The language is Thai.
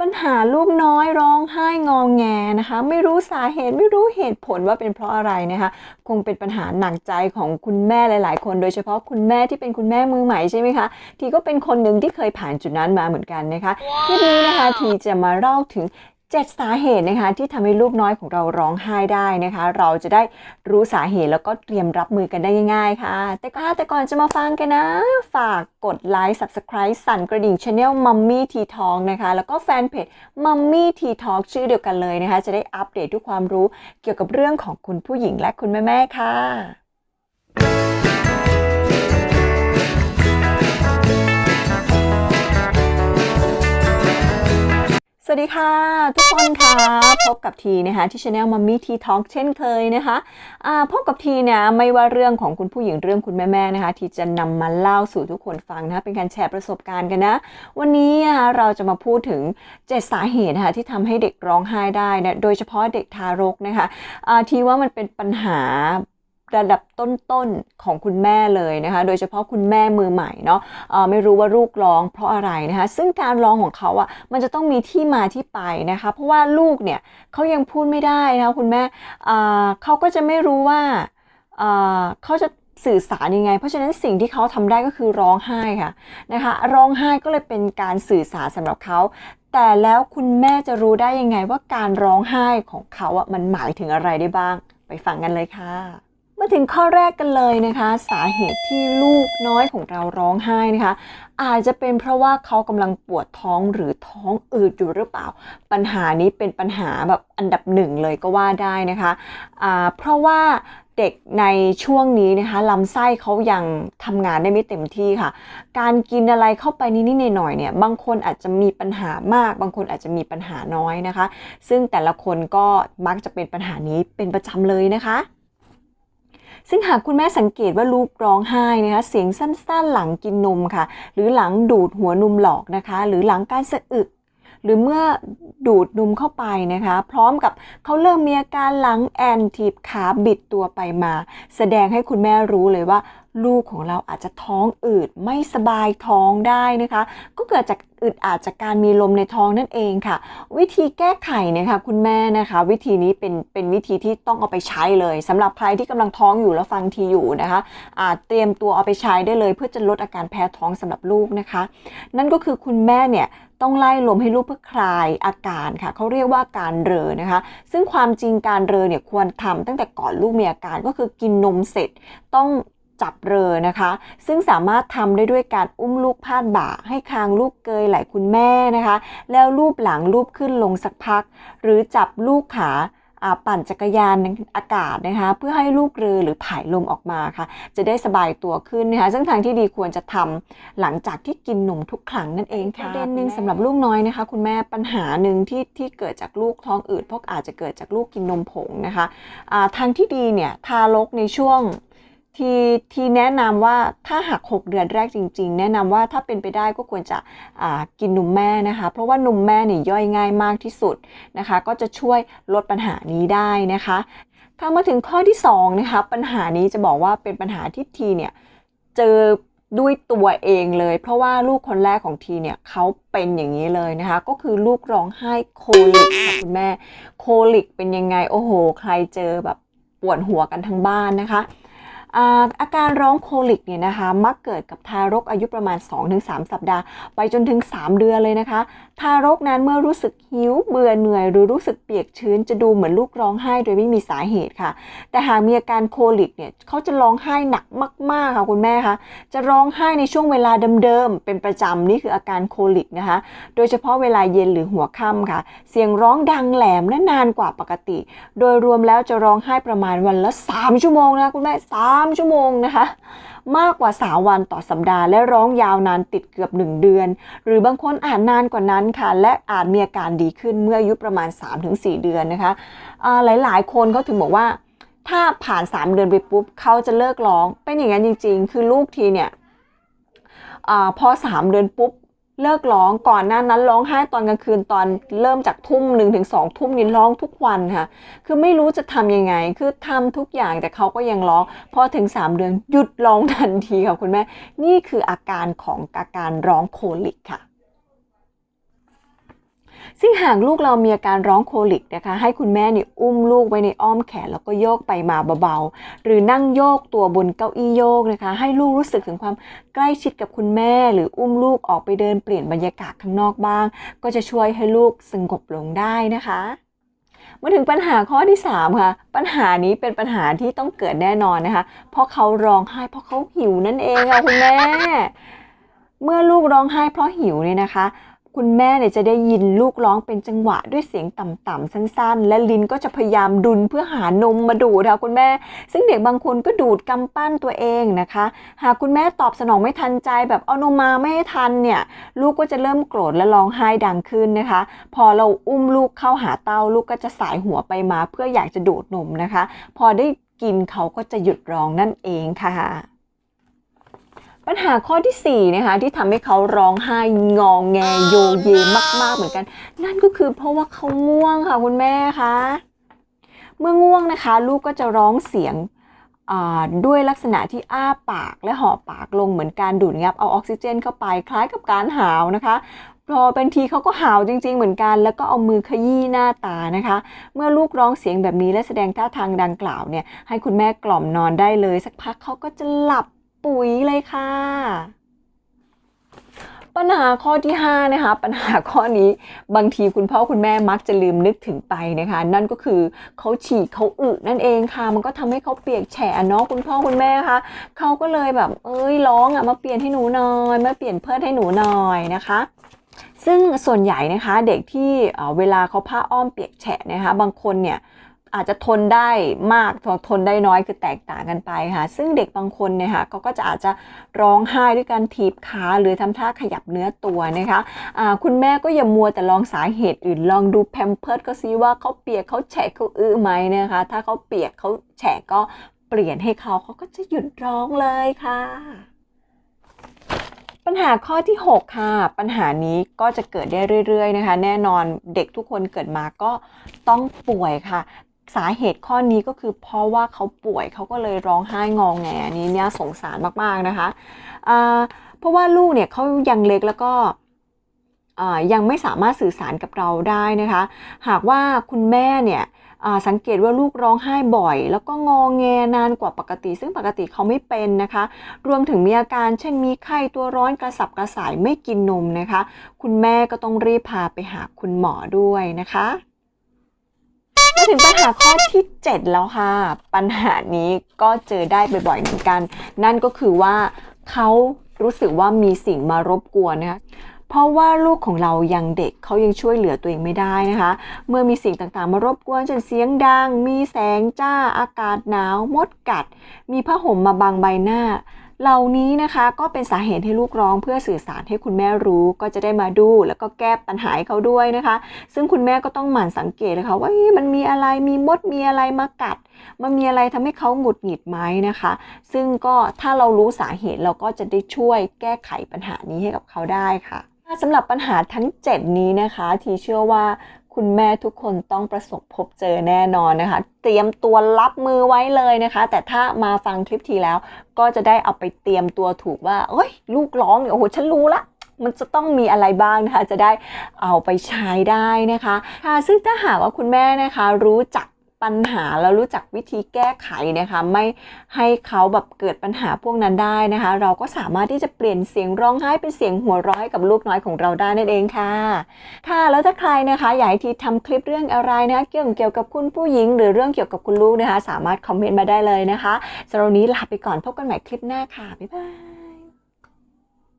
ปัญหาลูกน้อยร้องไห้งองแงนะคะ ไม่รู้สาเหตุไม่รู้เหตุผลว่าเป็นเพราะอะไรนะคะ คงเป็นปัญหาหนักใจของคุณแม่หลาย ๆ คน โดยเฉพาะคุณแม่ที่เป็นคุณแม่มือใหม่ใช่ไหมคะทีก็เป็นคนหนึ่งที่เคยผ่านจุดนั้นมาเหมือนกันนะคะคลิปนี้นะคะทีจะมาเล่าถึง 7 สาเหตุนะคะที่ทำให้ลูกน้อยของเราร้องไห้ได้นะคะ เราจะได้รู้สาเหตุแล้วก็เตรียมรับมือกันได้ง่ายๆค่ะ แต่ก็แต่ก่อนจะมาฟังกันนะ ฝากกดไลค์ Subscribe สั่นกระดิ่งช anel Mummy Tea Talk นะคะ แล้วก็แฟนเพจ Mummy Tea Talk ชื่อเดียวกันเลยนะคะ จะได้อัปเดตทุกความรู้เกี่ยวกับเรื่องของคุณผู้หญิงและคุณแม่ๆค่ะ วัสดีค่ะ ทุกคนค่ะพบกับทีนะคะที่ช anel Mummy Tea Talk เช่นเคยนะคะอ่าพบกับทีเนี่ยไม่ว่าเรื่องของคุณผู้หญิงเรื่องคุณแม่ๆนะคะ ที่จะนำมาเล่าสู่ทุกคนฟังนะคะเป็นการแชร์ประสบการณ์กันนะ วันนี้นะคะเราจะมาพูดถึง7สาเหตุนะคะที่ทำให้เด็กร้องไห้ได้นะโดยเฉพาะเด็กทารกนะคะอ่าทีว่ามันเป็นปัญหา ระดับต้นๆของคุณแม่เลยนะคะ โดยเฉพาะคุณแม่มือใหม่เนาะไม่รู้ว่าลูกร้องเพราะอะไรนะคะ ซึ่งการร้องของเขาอะมันจะต้องมีที่มาที่ไปนะคะ เพราะว่าลูกเนี่ยเขายังพูดไม่ได้นะคะคุณแม่เขาก็จะไม่รู้ว่าอ่าเขาจะสื่อสารยังไง เพราะฉะนั้นสิ่งที่เขาทำได้ก็คือร้องไห้ค่ะนะคะร้องไห้ก็เลยเป็นการสื่อสารสำหรับเขา แต่แล้วคุณแม่จะรู้ได้ยังไงว่าการร้องไห้ของเขาอะมันหมายถึงอะไรได้บ้าง ไปฟังกันเลยค่ะ มาถึงข้อแรกกันเลยนะคะ สาเหตุที่ลูกน้อยของเราร้องไห้นะคะ อาจจะเป็นเพราะว่าเขากำลังปวดท้องหรือท้องอืดอยู่หรือเปล่า ปัญหานี้เป็นปัญหาแบบอันดับหนึ่งเลยก็ว่าได้นะคะอ่าเพราะว่าเด็กในช่วงนี้นะคะลำไส้เขายังทำงานได้ไม่เต็มที่ค่ะ การกินอะไรเข้าไปนิดๆหน่อยๆเนี่ยบางคนอาจจะมีปัญหามาก บางคนอาจจะมีปัญหาน้อยนะคะ ซึ่งแต่ละคนก็มักจะเป็นปัญหานี้เป็นประจำเลยนะคะ ซึ่งหากคุณแม่สังเกตว่าลูกร้องไห้นะคะเสียงสั้นๆหลังกินนมค่ะ หรือหลังดูดหัวนมหลอกนะคะ หรือหลังการสะอึกหรือเมื่อดูดนมเข้าไปนะคะ พร้อมกับเขาเริ่มมีอาการหลังแอนทีบขาบิดตัวไปมา แสดงให้คุณแม่รู้เลยว่า ลูกของเราอาจจะท้องอืดไม่สบายท้องได้นะคะ ก็เกิดจากอึดอาจจากการมีลมในท้องนั่นเองค่ะ วิธีแก้ไขนะคะคุณแม่นะคะ วิธีนี้เป็นเป็นวิธีที่ต้องเอาไปใช้เลยสำหรับใครที่กำลังท้องอยู่แล้วฟังทีอยู่นะคะอาจเตรียมตัวเอาไปใช้ได้เลย เพื่อจะลดอาการแพ้ท้องสำหรับลูกนะคะ นั่นก็คือคุณแม่เนี่ยต้องไล่ลมให้ลูกเพื่อคลายอาการค่ะเขาเรียกว่าการเรอนะคะ ซึ่งความจริงการเรอเนี่ยควรทำตั้งแต่ก่อนลูกมีอาการก็คือกินนมเสร็จ ต้อง จับเรอนะคะ ซึ่งสามารถทำได้ด้วยการอุ้มลูกพาดบ่า ให้คางลูกเกยไหล่คุณแม่นะคะ แล้วลูบหลังลูบขึ้นลงสักพัก หรือจับลูกขาอ่าปั่นจักรยานในอากาศนะคะ เพื่อให้ลูกเรือหรือผายลมออกมาค่ะ จะได้สบายตัวขึ้นนะคะ ซึ่งทางที่ดีควรจะทำหลังจากที่กินนมทุกครั้งนั่นเองค่ะประเด็นหนึ่งสำหรับลูกน้อยนะคะ คุณแม่ปัญหาหนึ่งที่ที่เกิดจากลูกท้องอืดพวกอาจจะเกิดจากลูกกินนมผงนะคะอ่าทางที่ดีเนี่ยทารกในช่วง ที่ที่แนะนำว่าถ้าหาก 6 เดือนแรกจริง ๆ แนะนำว่าถ้าเป็นไปได้ก็ควรจะกินนมแม่นะคะ เพราะว่านมแม่เนี่ยย่อยง่ายมากที่สุดนะคะ ก็จะช่วยลดปัญหานี้ได้นะคะ ถ้ามาถึงข้อที่2นะคะปัญหานี้จะบอกว่าเป็นปัญหาที่ทีเนี่ยเจอด้วยตัวเองเลย เพราะว่าลูกคนแรกของทีเนี่ยเขาเป็นอย่างนี้เลยนะคะ ก็คือลูกร้องไห้โคลิกค่ะคุณแม่โคลิกเป็นยังไงโอ้โห ใครเจอแบบปวดหัวกันทั้งบ้านนะคะ อาการร้องโคลิกเนี่ยนะคะมักเกิดกับทารกอายุประมาณ 2-3 สัปดาห์ ไปจนถึง 3 เดือนเลยนะคะ ทารกนั้นเมื่อรู้สึกหิวเบื่อเหนื่อย หรือรู้สึกเปียกชื้น จะดูเหมือนลูกร้องไห้โดยไม่มีสาเหตุค่ะ แต่หากมีอาการโคลิกเนี่ยเขาจะร้องไห้หนักมาก ๆ ค่ะคุณแม่คะจะร้องไห้ในช่วงเวลาเดิมๆเป็นประจำนี่คืออาการโคลิกนะคะ โดยเฉพาะเวลาเย็นหรือหัวค่ำค่ะ เสียงร้องดังแหลมและนานกว่าปกติ โดยรวมแล้วจะร้องไห้ประมาณวันละ 3 ชั่วโมงนะคะคุณแม่3ามชั่วโมงนะคะ มากกว่า 3 วันต่อสัปดาห์ และร้องยาวนานติดเกือบ 1 เดือน หรือบางคนอาจนานกว่านั้นค่ะ และอาจมีอาการดีขึ้นเมื่ออายุประมาณ 3-4 เดือนนะคะอ่าหลายๆ คนเขาถึงบอกว่า ถ้าผ่าน 3 เดือนไปปุ๊บเขาจะเลิกร้องเป็นอย่างนั้นจริง ๆ คือลูกทีเนี่ยอาพอ 3 เดือนปุ๊บ เลิกร้องก่อนหน้านั้นร้องไห้ตอนกลางคืนตอนเริ่มจากทุ่มหนึ่งถึงสองทุ่มนี่ร้องทุกวันค่ะ คือไม่รู้จะทำยังไง คือทำทุกอย่างแต่เขาก็ยังร้องพอถึง 3 เดือนหยุดร้องทันทีค่ะคุณแม่ นี่คืออาการของอาการร้องโคลิกค่ะ ซึ่งหากลูกเรามีอาการร้องโคลิกนะคะ ให้คุณแม่เนี่ยอุ้มลูกไว้ในอ้อมแขนแล้วก็โยกไปมาเบาๆ หรือนั่งโยกตัวบนเก้าอี้โยกนะคะ ให้ลูกรู้สึกถึงความใกล้ชิดกับคุณแม่ หรืออุ้มลูกออกไปเดินเปลี่ยนบรรยากาศข้างนอกบ้าง ก็จะช่วยให้ลูกสงบลงได้นะคะมาถึงปัญหาข้อที่ 3 ค่ะ ปัญหานี้เป็นปัญหาที่ต้องเกิดแน่นอนนะคะ เพราะเขาร้องไห้เพราะเขาหิวนั่นเองค่ะคุณแม่ เมื่อลูกร้องไห้เพราะหิวเนี่ยนะคะ คุณแม่เนี่ยจะได้ยินลูกร้องเป็นจังหวะด้วยเสียงต่ำๆสั้นๆ และลิ้นก็จะพยายามดุนเพื่อหานมมาดูดค่ะคุณแม่ ซึ่งเด็กบางคนก็ดูดกำปั้นตัวเองนะคะ หากคุณแม่ตอบสนองไม่ทันใจแบบเอานมมาไม่ให้ทันเนี่ยลูกก็จะเริ่มโกรธและร้องไห้ดังขึ้นนะคะ พอเราอุ้มลูกเข้าหาเต้าลูกก็จะสายหัวไปมา เพื่ออยากจะดูดนมนะคะ พอได้กินเขาก็จะหยุดร้องนั่นเองค่ะ ปัญหาข้อที่4นะคะที่ทำให้เขาร้องไห้งองแงโยเยมากๆเหมือนกัน นั่นก็คือเพราะว่าเขาง่วงค่ะคุณแม่คะเมื่อง่วงนะคะ ลูกก็จะร้องเสียงด้วยลักษณะที่อ้าปากและห่อปากลงเหมือนการดูดงับเอาออกซิเจนเข้าไปคล้ายกับการหาวนะคะพอบางทีเขาก็หาวจริง ๆ เหมือนกัน แล้วก็เอามือขยี้หน้าตานะคะ เมื่อลูกร้องเสียงแบบนี้และแสดงท่าทางดังกล่าวเนี่ยให้คุณแม่กล่อมนอนได้เลย สักพักเขาก็จะหลับ ปุ๋ยเลยค่ะ ปัญหาข้อที่5นะคะปัญหาข้อนี้บางทีคุณพ่อคุณแม่มักจะลืมนึกถึงไปนะคะ นั่นก็คือเขาฉี่เขาอึนั่นเองค่ะ มันก็ทำให้เขาเปียกแฉะเนาะคุณพ่อคุณแม่คะเขาก็เลยแบบ เอ้ยร้องอะมาเปลี่ยนให้หนูหน่อยมาเปลี่ยนเพิดให้หนูหน่อยนะคะซึ่งส่วนใหญ่นะคะเด็กที่เเวลาเขาผ้าอ้อมเปียกแฉะนะคะบางคนเนี่ย อาจจะทนได้มากทนได้น้อยคือแตกต่างกันไปค่ะ ซึ่งเด็กบางคนเนี่ยค่ะเขาก็จะอาจจะร้องไห้ด้วยการถีบขาหรือทำท่าขยับเนื้อตัวนะคะอ่าคุณแม่ก็อย่ามัวแต่ลองสาเหตุอื่น ลองดูแพมเพิร์ดก็ซิว่าเขาเปียกเขาแฉะเขาอื้อไหมนะคะ ถ้าเขาเปียกเขาแฉะก็เปลี่ยนให้เขาเขาก็จะหยุดร้องเลยค่ะปัญหาข้อที่ 6 ค่ะ ปัญหานี้ก็จะเกิดได้เรื่อย ๆ นะคะ แน่นอนเด็กทุกคนเกิดมาก็ต้องป่วยค่ะ สาเหตุข้อนี้ก็คือเพราะว่าเขาป่วยเขาก็เลยร้องไห้งองแงอันนี้เนี่ยสงสารมากๆนะคะเพราะว่าลูกเนี่ยเขายังเล็กแล้วก็ยังไม่สามารถสื่อสารกับเราได้นะคะ หากว่าคุณแม่เนี่ยสังเกตว่าลูกร้องไห้บ่อย แล้วก็งองแงนานกว่าปกติ ซึ่งปกติเขาไม่เป็นนะคะ รวมถึงมีอาการเช่นมีไข้ตัวร้อนกระสับกระส่ายไม่กินนมนะคะ คุณแม่ก็ต้องรีบพาไปหาคุณหมอด้วยนะคะ มาถึงปัญหาข้อที่ 7 แล้วค่ะ ปัญหานี้ก็เจอได้บ่อยๆเหมือนกัน นั่นก็คือว่าเขารู้สึกว่ามีสิ่งมารบกวนนะคะเพราะว่าลูกของเรายังเด็กเขายังช่วยเหลือตัวเองไม่ได้นะคะ เมื่อมีสิ่งต่างๆ มารบกวนเช่นเสียงดัง มีแสงจ้าอากาศหนาว มดกัด มีผ้าห่มมาบังใบหน้า เหล่านี้นะคะก็เป็นสาเหตุให้ลูกร้องเพื่อสื่อสารให้คุณแม่รู้ก็จะได้มาดู แล้วก็แก้ปัญหาเขาด้วยนะคะ ซึ่งคุณแม่ก็ต้องหมั่นสังเกตนะคะว่ามันมีอะไรมีมดมีอะไรมากัด มันมีอะไรทำให้เขาหงุดหงิดไหมนะคะ ซึ่งก็ถ้าเรารู้สาเหตุเราก็จะได้ช่วยแก้ไขปัญหานี้ให้กับเขาได้ค่ะสำหรับปัญหาทั้ง 7 นี้นะคะ ทีเชื่อว่า คุณแม่ทุกคนต้องประสบพบเจอแน่นอนนะคะ เตรียมตัวรับมือไว้เลยนะคะ แต่ถ้ามาฟังคลิปทีแล้ว ก็จะได้เอาไปเตรียมตัวถูกว่าเอ้ย ลูกร้องเนี่ยโอ้โหฉันรู้ละมันจะต้องมีอะไรบ้างนะคะ จะได้เอาไปใช้ได้นะคะค่ะซึ่งถ้าหากว่าคุณแม่นะคะรู้จัก ปัญหาแล้วรู้จักวิธีแก้ไขนะคะ ไม่ให้เขาแบบเกิดปัญหาพวกนั้นได้นะคะ เราก็สามารถที่จะเปลี่ยนเสียงร้องไห้เป็นเสียงหัวเราะให้กับลูกน้อยของเราได้นั่นเองค่ะ ค่ะ แล้วถ้าใครนะคะอยากให้ทีทำคลิปเรื่องอะไรนะเกี่ยวเกี่ยวกับคุณผู้หญิง หรือเรื่องเกี่ยวกับคุณลูกนะคะ สามารถคอมเมนต์มาได้เลยนะคะสำหรับวันนี้ลาไปก่อนพบกันใหม่คลิปหน้าค่ะบ๊ายบาย